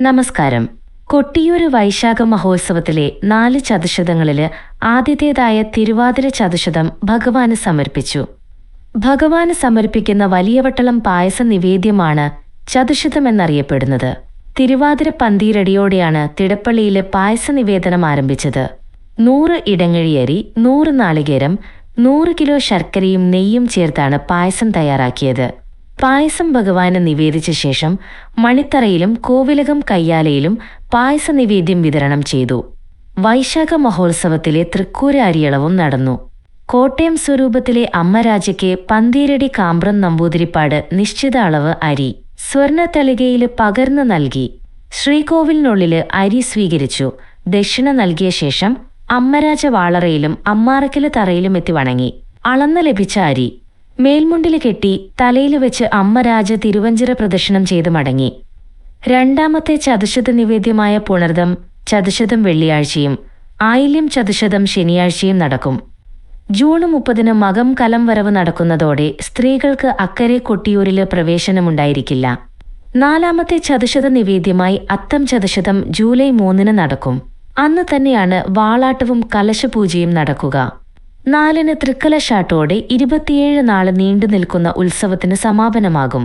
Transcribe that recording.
നമസ്കാരം. കൊട്ടിയൂര് വൈശാഖ മഹോത്സവത്തിലെ നാല് ചതുശതങ്ങളിൽ ആദ്യത്തേതായ തിരുവാതിര ചതുശതം ഭഗവാന് സമർപ്പിച്ചു. ഭഗവാന് സമർപ്പിക്കുന്ന വലിയവട്ടളം പായസ നിവേദ്യമാണ് ചതുശതമെന്നറിയപ്പെടുന്നത്. തിരുവാതിര പന്തീരടിയോടെയാണ് തിടപ്പള്ളിയിലെ പായസ നിവേദനം ആരംഭിച്ചത്. നൂറ് ഇടങ്ങഴിയരി നൂറ് നാളികേരം നൂറ് കിലോ ശർക്കരയും നെയ്യും ചേർത്താണ് പായസം തയ്യാറാക്കിയത്. പായസം ഭഗവാന് നിവേദിച്ച ശേഷം മണിത്തറയിലും കോവിലകം കയ്യാലയിലും പായസ നിവേദ്യം വിതരണം ചെയ്തു. വൈശാഖ മഹോത്സവത്തിലെ തൃക്കൂര അരിയളവും നടന്നു. കോട്ടയം സ്വരൂപത്തിലെ അമ്മരാജയ്ക്ക് പന്തീരടി കാമ്പ്രം നമ്പൂതിരിപ്പാട് നിശ്ചിത അളവ് അരി സ്വർണത്തളികയിൽ പകർന്നു നൽകി. ശ്രീകോവിലിനുള്ളിൽ അരി സ്വീകരിച്ചു. ദക്ഷിണ നൽകിയ ശേഷം അമ്മരാജ വാളറയിലും അമ്മാറക്കൽ തറയിലും എത്തി വണങ്ങി. അളന്ന് ലഭിച്ച അരി മേൽമുണ്ടിൽ കെട്ടി തലയിൽ വെച്ച് അമ്മരാജ തിരുവഞ്ചിറ പ്രദക്ഷിണം ചെയ്തു മടങ്ങി. രണ്ടാമത്തെ ചതുശത നിവേദ്യമായ പുണർദം ചതുശതം വെള്ളിയാഴ്ചയും ആയില്യം ചതുശതം ശനിയാഴ്ചയും നടക്കും. ജൂൺ മുപ്പതിന് മകം കലം വരവ് നടക്കുന്നതോടെ സ്ത്രീകൾക്ക് അക്കരെ കൊട്ടിയൂരിൽ പ്രവേശനമുണ്ടായിരിക്കില്ല. നാലാമത്തെ ചതുശത നിവേദ്യമായി അത്തം ചതുശതം ജൂലൈ മൂന്നിന് നടക്കും. അന്ന് തന്നെയാണ് വാളാട്ടവും കലശപൂജയും നടക്കുക. നാലിന് തൃക്കലശാട്ടോടെ ഇരുപത്തിയേഴ് നാൾ നീണ്ടു നിൽക്കുന്ന ഉത്സവത്തിന് സമാപനമാകും.